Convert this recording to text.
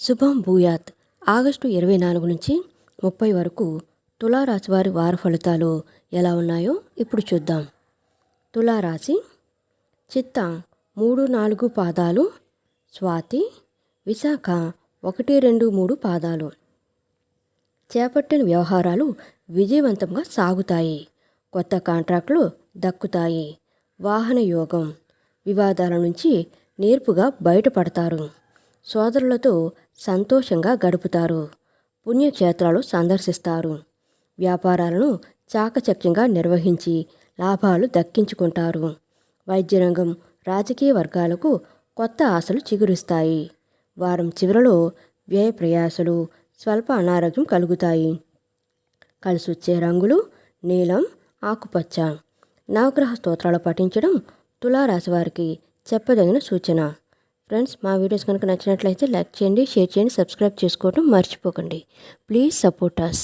శుభం భూయాత్. ఆగస్టు ఇరవై నాలుగు నుంచి ముప్పై వరకు తులారాశి వారి వార ఫలితాలు ఎలా ఉన్నాయో ఇప్పుడు చూద్దాం. తులారాశి చిత్త మూడు నాలుగు పాదాలు స్వాతి విశాఖ ఒకటి రెండు మూడు పాదాలు. చేపట్టిన వ్యవహారాలు విజయవంతంగా సాగుతాయి. కొత్త కాంట్రాక్టులు దక్కుతాయి. వాహన యోగం వివాదాల నుంచి నేర్పుగా బయటపడతారు. సోదరులతో సంతోషంగా గడుపుతారు. పుణ్యక్షేత్రాలు సందర్శిస్తారు. వ్యాపారాలను చాకచక్యంగా నిర్వహించి లాభాలు దక్కించుకుంటారు. వైద్యరంగం రాజకీయ వర్గాలకు కొత్త ఆశలు చిగురిస్తాయి. వారం చివరలో వ్యయ ప్రయాసలు స్వల్ప అనారోగ్యం కలుగుతాయి. కలిసొచ్చే రంగులు నీలం ఆకుపచ్చ. నవగ్రహ స్తోత్రాలు పఠించడం తులారాశి వారికి చెప్పదగిన సూచన. ఫ్రెండ్స్ మా వీడియోస్ కనుక నచ్చినట్లయితే లైక్ చేయండి షేర్ చేయండి సబ్స్క్రైబ్ చేసుకోవడం మర్చిపోకండి. Please support us